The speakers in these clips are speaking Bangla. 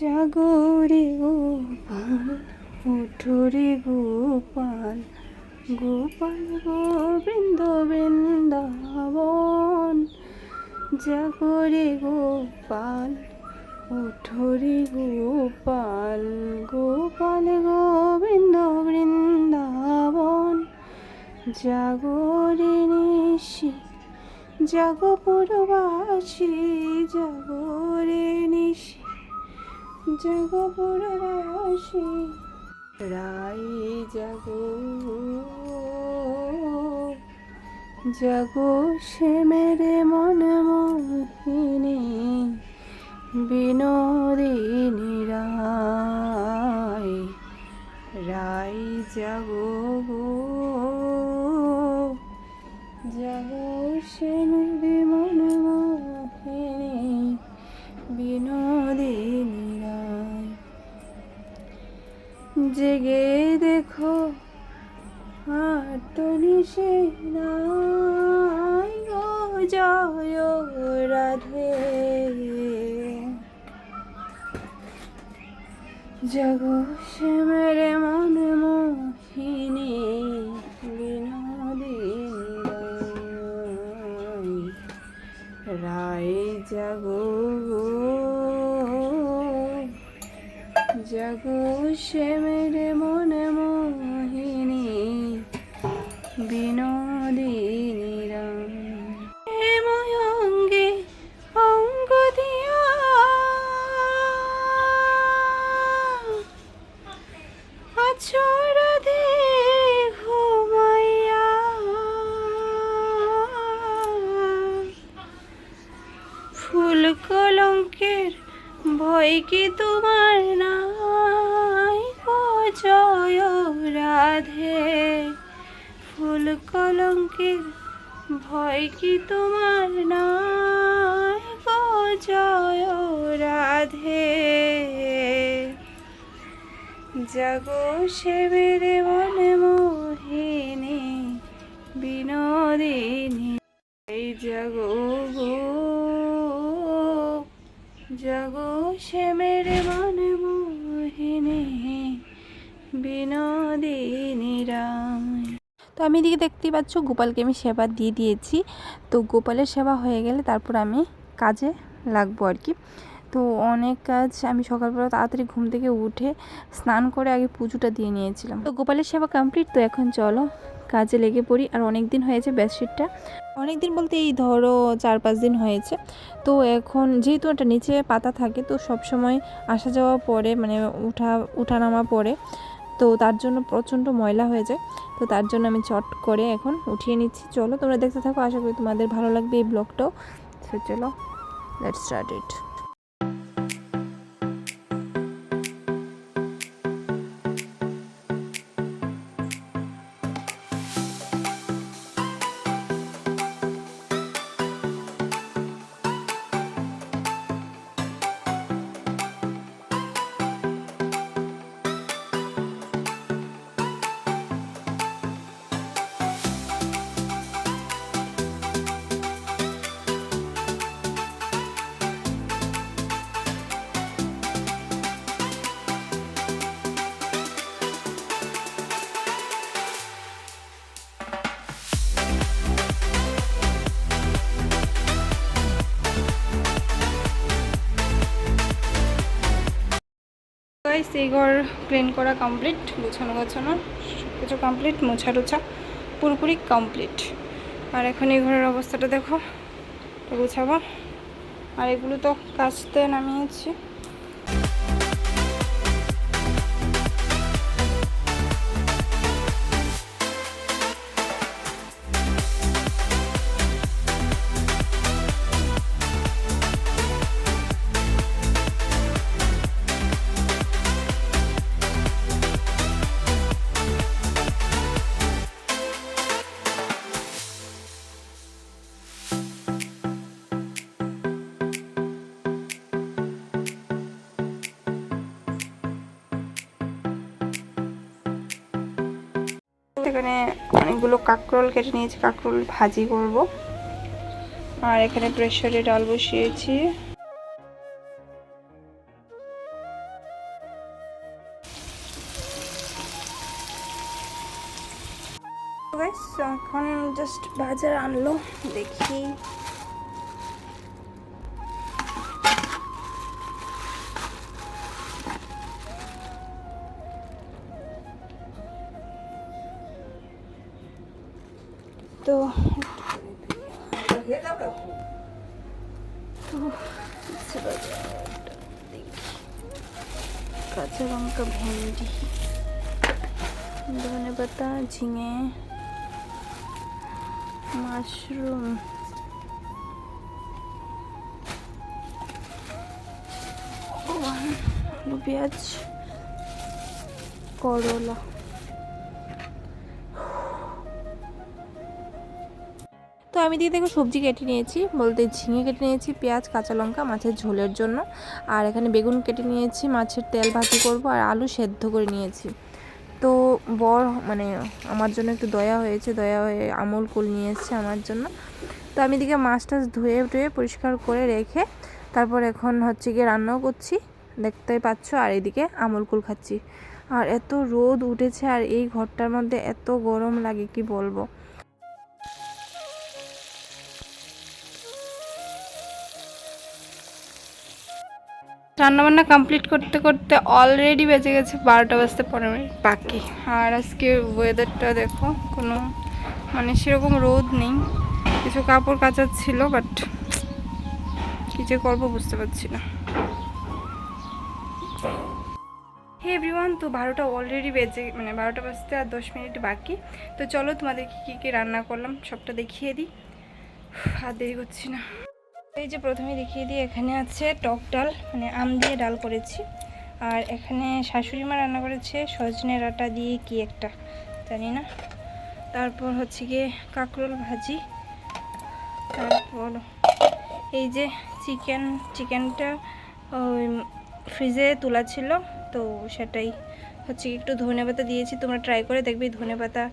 জাগরে গোপাল উঠরে গোপাল গোপাল গোবিন্দ বৃন্দাবন। জাগরে গোপাল, উঠরে গোপাল গোপাল গোবিন্দ বৃন্দাবন। জাগরে নিশি জাগপুরবাসী জাগরে নিশি। জগপুরবাসী রাই জগ জাগো সে মেরে মন মোহিনী। বিনোদিনী জগো সে মেরে মন মোহিনী বিনোদিনী রায় জাগো জাগো সে মেরে মন মোহিনী বিনোদিনী কলঙ্কের ভয় কি তোমার নাই? গো জয় রাধে। ফুল কলঙ্কের ভয় কি তোমার নাই? গো জয় রাধে। জাগো সে মেরে মনে মোহিনী, বিনোদিনী জাগো জাগো সে মেরে মন মোহিনী, বিনোদিনী রাম। তো আমি এদিকে দেখতেই পাচ্ছ গোপালকে আমি সেবা দিয়ে দিয়েছি। তো গোপালের সেবা হয়ে গেলে তারপর আমি কাজে লাগবো আর কি। তো অনেক কাজ, আমি সকালবেলা তাড়াতাড়ি ঘুম থেকে উঠে স্নান করে আগে পুজোটা দিয়ে নিয়েছিলাম। তো গোপালের সেবা কমপ্লিট তো এখন চলো কাজে লেগে পড়ি। আর অনেক দিন হয়েছে বেডশিটটা। অনেক দিন বলতে এই ধরো চার পাঁচ দিন হয়েছে। তো এখন যেহেতু এটা নিচে পাতা থাকে, তো সব সময় আসা যাওয়া পরে মানে উঠা, উঠানামা পরে, তো তার জন্য প্রচণ্ড ময়লা হয়ে যায়। তো তার জন্য আমি চট করে এখন উঠিয়ে নিচ্ছি। চলো তোমরা দেখতে থাকো, আশা করি তোমাদের ভালো লাগবে এই ব্লগটাও। তো চলো লেটস স্টার্ট ইট এই ঘর ক্লিন করা কমপ্লিট গোছানো গোছানো সব কিছু কমপ্লিট মোছা টোছা পুরোপুরি কমপ্লিট আর এখন এই ঘরের অবস্থাটা দেখো গুছাবো গোছাবো। আর এগুলো তো কাচতে নামিয়েছি। এখানে অনেকগুলো কাঁকরোল কেটে নিয়েছি, কাঁকরোল ভাজি করব। আর এখানে প্রেশারে ডাল বসিয়েছি। এখন জাস্ট বাজার আনলো, দেখি। তো। কাঁচা লঙ্কা ভেন্ডি ধনে পাতা ঝিঙে মাশরুম পেঁয়াজ করলা তো আমি দিয়ে দেখো সবজি কেটে নিয়েছি, বলতে ঝিঙে কেটে নিয়েছি, পেঁয়াজ, কাঁচা লঙ্কা, মাছের ঝোলের জন্য। আর এখানে বেগুন কেটে নিয়েছি, মাছের তেল ভাজি করব আর আলু সেদ্ধ করে নিয়েছি। তো বর মানে আমার জন্য একটু দয়া হয়েছে, দয়া হয়ে আমুল কুল নিয়ে এসছে আমার জন্য। তো আমি এদিকে মাছ টাছ ধুয়ে টুয়ে পরিষ্কার করে রেখে তারপর এখন হচ্ছে গিয়ে রান্নাও করছি। দেখতেই পাচ্ছ, আর এদিকে আমুল কুল খাচ্ছি। আর এত রোদ উঠেছে আর এই ঘরটার মধ্যে এত গরম লাগে, কি বলব? রান্নাবান্না কমপ্লিট করতে করতে অলরেডি বেজে গেছে বারোটা বাজতে পনেরো মিনিট বাকি। আর আজকে ওয়েদারটা দেখো, কোনো মানে সেরকম রোদ নেই। কিছু কাপড় কাচার ছিল বাট কী যে করব বুঝতে পারছি না। হে এভরিওয়ান তো বারোটা অলরেডি বেজে মানে বারোটা বাজতে আর দশ মিনিট বাকি। তো চলো তোমাদেরকে কী কী রান্না করলাম, সবটা দেখিয়ে দিই। আর দেরি করছি না। এই যে প্রথমে দেখিয়ে দিই, এখানে আছে টক ডাল মানে আম দিয়ে ডাল করেছি। আর এখানে শাশুড়ি মা রান্না করেছে সজনের আটা দিয়ে কি একটা, জানি না। তারপর হচ্ছে গিয়ে কাঁকরোল ভাজি। তারপর এই যে চিকেন, চিকেনটা ওই ফ্রিজে তোলা ছিল, তো সেটাই হচ্ছে একটু ধনে পাতা দিয়েছি। তোমরা ট্রাই করে দেখবে, ধনে পাতা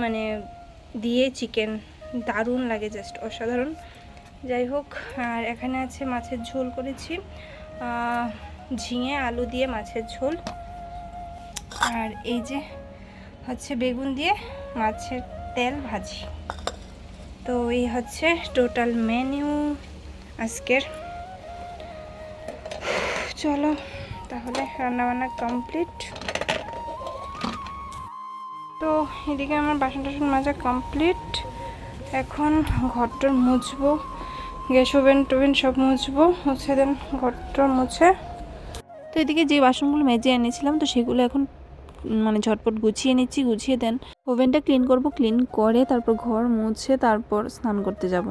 মানে দিয়ে চিকেন দারুণ লাগে জাস্ট অসাধারণ। যাই হোক, আর এখানে আছে মাছের ঝোল করেছি। ঝিঙে, আলু দিয়ে মাছের ঝোল। আর এই যে হচ্ছে বেগুন দিয়ে মাছের তেল ভাজি। তো এই হচ্ছে টোটাল মেনু আজকের। চলো, তাহলে রান্নাবান্না কমপ্লিট। তো এদিকে আমার বাসন টাসন মাজা কমপ্লিট। এখন ঘরটর মুছবো। গ্যাস ওভেন টোভেন সব মুছবো, মুছে দেন, ঘরটা মুছে। তো এদিকে যে বাসনগুলো মেজে এনেছিলাম, তো সেগুলো এখন মানে ঝটপট গুছিয়ে নিচ্ছি, গুছিয়ে দেন। ওভেনটা ক্লিন করব ক্লিন করে তারপর ঘর মুছে, তারপর স্নান করতে যাব।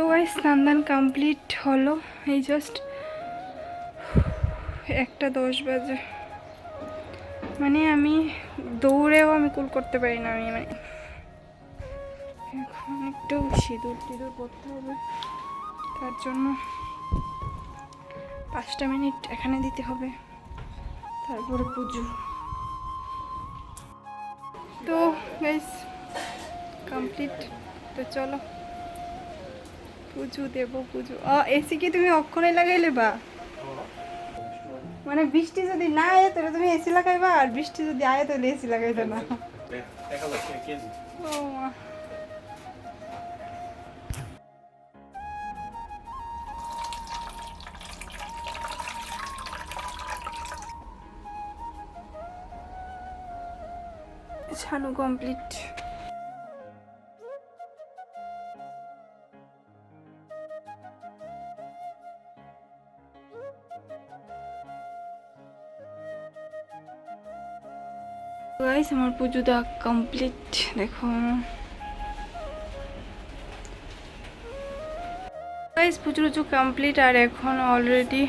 তো ওই স্নান দান কমপ্লিট হলো। এই জাস্ট একটা দশ বাজে। মানে আমি দৌড়েও আমি কুল করতে পারি না, আমি মানে এখন একটু সিঁদুর টিঁদুর করতে হবে। তার জন্য পাঁচটা মিনিট এখানে দিতে হবে। তারপরে পুজো। তো গাইস কমপ্লিট তো চলো। পুজো, দেব পুজো। ও এসি কি তুমি অক্ষরে লাগাইলে বা মানে বৃষ্টি যদি না আয়, তাহলে তুমি এসি লাগাইবা, আর বৃষ্টি যদি আয়, তাহলে এসি লাগাইবে না। ছানু কমপ্লিট গাইস আমার পুজো দেওয়া কমপ্লিট দেখো। গাইস পুজো টুজো কমপ্লিট আর এখন অলরেডি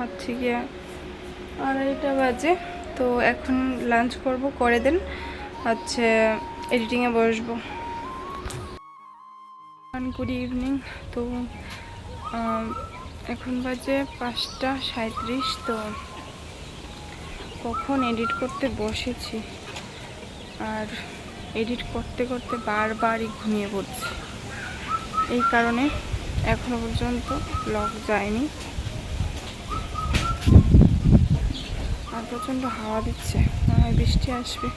হচ্ছে গিয়ে আড়াইটা বাজে। তো এখন লাঞ্চ করব, করে দেন, হচ্ছে এডিটিংয়ে বসবো। গুড ইভিনিং তো এখন বাজে পাঁচটা সাঁত্রিশ তো কখন এডিট করতে বসেছি? আর এডিট করতে করতে বারবারই ঘুমিয়ে পড়ছি। এই কারণে এখনও পর্যন্ত ব্লগ যায়নি। আর প্রচণ্ড হাওয়া দিচ্ছে, মনে হয় বৃষ্টি আসবে।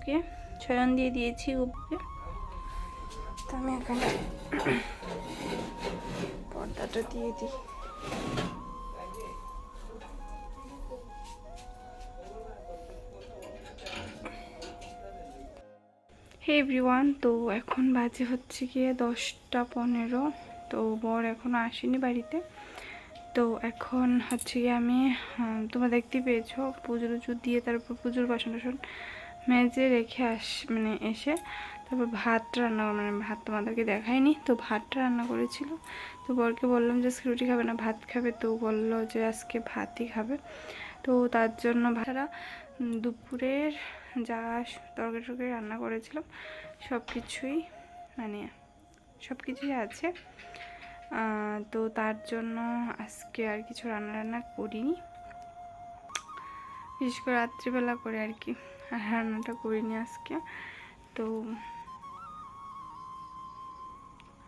গপুকে শয়ন দিয়ে দিয়েছি গপুকে তো আমি এখানে পর্দাটা দিয়ে দিই। হে এভরিওয়ান, তো এখন বাজে হচ্ছে গিয়ে দশটা পনেরো, তো বর এখনও আসেনি বাড়িতে। তো এখন হচ্ছে গিয়ে আমি তোমরা দেখতে পেয়েছ পুজো টুজো দিয়ে তারপর পুজোর বাসন টাসন মেজে রেখে আস মানে এসে তারপর ভাত রান্না মানে ভাত তোমাদেরকে দেখায়নি তো ভাতটা রান্না করেছিল। তো বরকে বললাম যে রুটি খাবে না, ভাত খাবে। তো বলল যে, আজকে ভাতই খাবে। তো তার জন্য ভাতটা দুপুরের যা তরকারি টরকারি রান্না করেছিলাম, সব কিছুই মানে সব কিছুই আছে। তো তার জন্য আজকে আর কিছু রান্না রান্না করিনি। বিশেষ করে রাত্রিবেলা করে আর কি। আর রান্নাটা করিনি আজকে। তো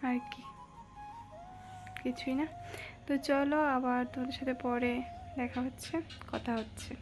আর কি? কিছুই না। তো চলো আবার তোমাদের সাথে পরে দেখা হচ্ছে, কথা হচ্ছে।